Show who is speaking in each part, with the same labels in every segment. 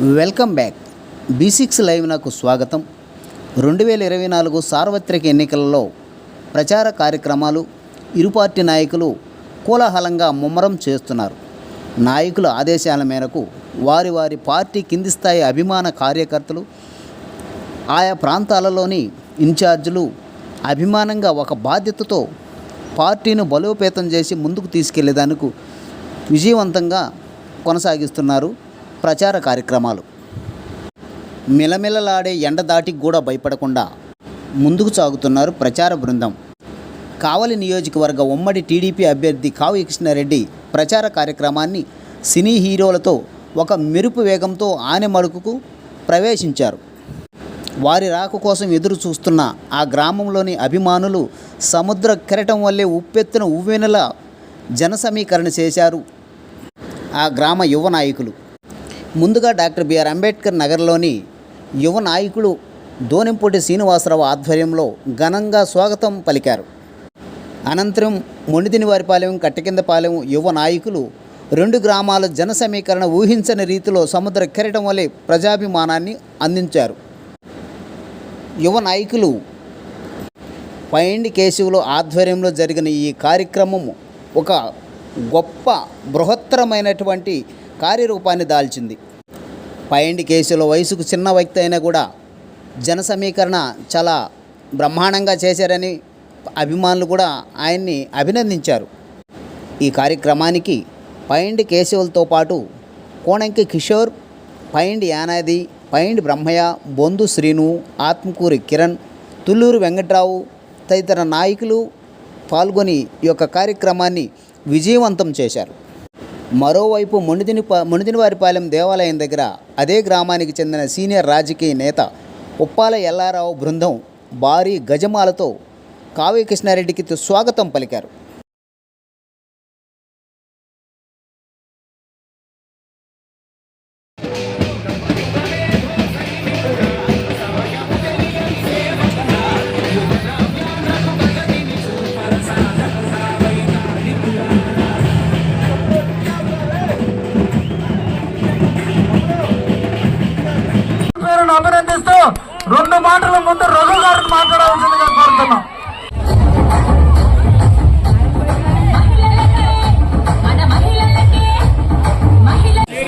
Speaker 1: Welcome back. B six live నాకు స్వాగతం. రెండు వేల ఇరవై నాలుగు సార్వత్రిక ఎన్నికలలో ప్రచార కార్యక్రమాలు ఇరు పార్టీ నాయకులు కోలాహలంగా ముమ్మరం చేస్తున్నారు. నాయకుల ఆదేశాల మేరకు వారి వారి పార్టీ కింది స్థాయి అభిమాన కార్యకర్తలు ఆయా ప్రాంతాలలోని ఇన్ఛార్జీలు అభిమానంగా ఒక బాధ్యతతో పార్టీను బలోపేతం చేసి ముందుకు తీసుకెళ్ళేదానికి విజయవంతంగా కొనసాగిస్తున్నారు. ప్రచార కార్యక్రమాలు. మిలమిలలాడే ఎండ దాటికి కూడా భయపడకుండా ముందుకు సాగుతున్నారు ప్రచార బృందం. కావలి నియోజకవర్గ ఉమ్మడి టీడీపీ అభ్యర్థి కావ్య కృష్ణారెడ్డి ప్రచార కార్యక్రమాన్ని సినీ హీరోలతో ఒక మెరుపు వేగంతో ఆనెమడుకుకు ప్రవేశించారు. వారి రాక కోసం ఎదురు చూస్తున్న ఆ గ్రామంలోని అభిమానులు సముద్ర కెరటం వల్లే ఉప్పెత్తున ఉవ్వెనల జన సమీకరణ చేశారు ఆ గ్రామ యువ నాయకులు. ముందుగా డాక్టర్ బిఆర్ అంబేద్కర్ నగర్లోని యువ నాయకులు దోనింపూటి శ్రీనివాసరావు ఆధ్వర్యంలో ఘనంగా స్వాగతం పలికారు. అనంతరం మొండిదినివారిపాలెం కట్టకిందపాలెం యువ నాయకులు రెండు గ్రామాల జన సమీకరణ ఊహించని రీతిలో సముద్ర కెరటం వలె ప్రజాభిమానాన్ని అందించారు. యువ నాయకులు పైండి కేశవులు ఆధ్వర్యంలో జరిగిన ఈ కార్యక్రమం ఒక గొప్ప బృహత్తరమైనటువంటి కార్యరూపాన్ని దాల్చింది. పైండి కేసులో వయసుకు చిన్న వ్యక్తి అయినా కూడా జన సమీకరణ చాలా బ్రహ్మాండంగా చేశారని అభిమానులు కూడా ఆయన్ని అభినందించారు. ఈ కార్యక్రమానికి పైండి కేశవులతో పాటు కోణంకి కిషోర్ పైండి యానాది పైండి బ్రహ్మయ్య బొందు శ్రీను ఆత్మకూరి కిరణ్ తుళ్ళూరు వెంకట్రావు తదితర నాయకులు పాల్గొని ఈ యొక్క కార్యక్రమాన్ని విజయవంతం చేశారు. మరోవైపు మునిదిని మునిదినివారిపాలెం దేవాలయం దగ్గర అదే గ్రామానికి చెందిన సీనియర్ రాజకీయ నేత ఉప్పాల ఎల్లారావు బృందం భారీ గజమాలతో కావ్య కృష్ణారెడ్డికి స్వాగతం పలికారు.
Speaker 2: అభినందిస్తూ రెండు మాటల ముందు రఘు గారిని మాట్లాడవలసిందిగా కోరుతున్నాం.
Speaker 3: మహిళలకే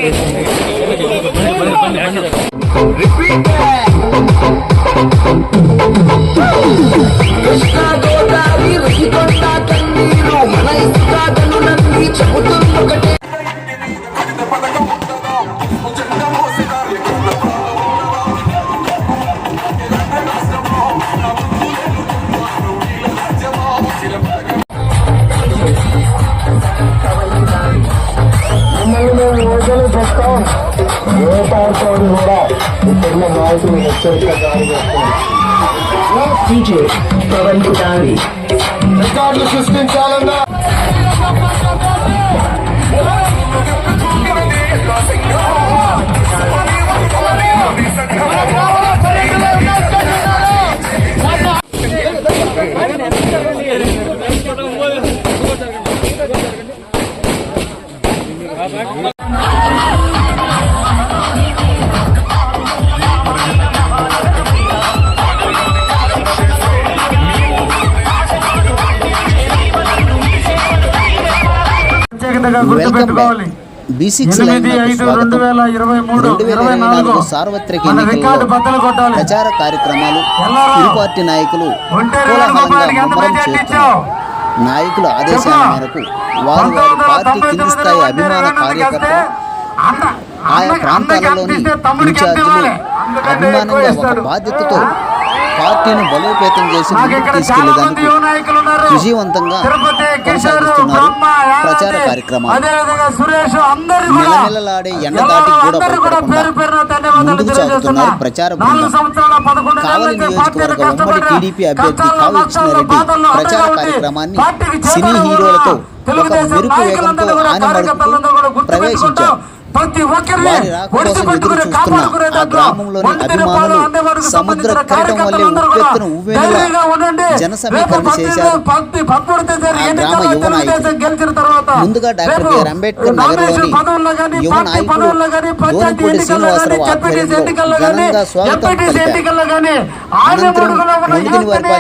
Speaker 4: మిమ్మల్ని మేము రోజులు చెప్తాం. ఏ పార్టీ కూడా ఇప్పుడున్న నాయకులు హెచ్చరిక జారీ చేస్తాం
Speaker 5: DJ పవన్ కుటారి
Speaker 4: రికార్డులు సృష్టించాలన్నా
Speaker 2: ప్రత్యేకతగా గుర్తుపెట్టుకోవాలి ఎనిమిది ఐదు రెండు వేల ఇరవై మూడు ఇరవై నాలుగు
Speaker 1: సార్వత్రిక
Speaker 2: రికార్డు
Speaker 1: ఎన్నికల్లో
Speaker 2: బద్దలు కొట్టాలి
Speaker 1: ప్రచార కార్యక్రమాలు? ఇరు పార్టీ నాయకులు? నాయకుల ఆదేశాల. మేరకు వారు పార్టీ కింది స్థాయి అభిమాన
Speaker 2: అన్న
Speaker 1: ఆయా ప్రాంతాలలోని ఇన్ఛార్జీలు అభిమానంగా ఒక. బాధ్యతతో? పార్టీని బలోపేతం చేసి
Speaker 2: తీసుకెళ్ళేదానికి
Speaker 1: విజయవంతంగా కొనసాగిస్తున్నారు ప్రచార కార్యక్రమాలు మిలమిలలాడే ఎండ దాటికి కూడా భయపడకుండా ముందుకు. సాగుతున్నారు ప్రచార బృందం. కావలి నియోజకవర్గ ఉమ్మడి టీడీపీ అభ్యర్థి కృష్ణారెడ్డి
Speaker 2: బాధల్లో
Speaker 1: ప్రచార కార్యక్రమాన్ని సినీ హీరోలతో ఒక మెరుపు వేగంతో
Speaker 2: గుర్తుపెట్టుకుంటూ
Speaker 1: ప్రవేశించారు
Speaker 2: ప్రతి ఒక్కరిని
Speaker 1: ఎదురు
Speaker 2: పెట్టుకుని కాపాడుకునే దాంట్లో పాలు
Speaker 1: సముద్ర
Speaker 2: సంబంధించిన కార్యకర్తలందరూ కూడా ధైర్యంగా ఉండండి.
Speaker 1: జన
Speaker 2: రేపు. పద్ది- పదమూడు తేదీ ఎన్నికల్లో తెలుగుదేశం. గెలిచిన తర్వాత రేపు నామినేషన్ పదవుల్లో కానీ, పార్టీ పదవుల్లో కానీ, పంచాయతీ ఎన్నికల్లో కానీ, జడ్పీటీసీ ఎన్నికల్లో కానీ, ఎంపీటీసీ. ఎన్నికల్లో కానీ, ఆర్యమూడుగులో ఉన్న యువతని,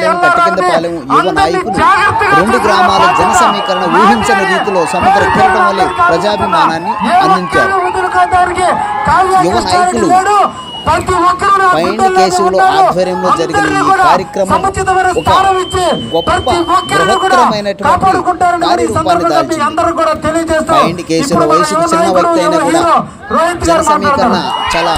Speaker 2: జాగ్రత్తగా
Speaker 1: రెండు గ్రామాల జన సమీకరణ ఊహించని రీతిలో సముద్ర కెరటం వల్లే ప్రజాభిమానాన్ని అందించారు పైన కేశవులు ఆధ్వర్యంలో జరిగిన ఈ కార్యక్రమం ఒక గొప్ప బృహత్తరమైనటువంటి కార్యరూపాన్ని వయసుకు చిన్న వ్యక్తి అయినా కూడా జన సమీకరణ చాలా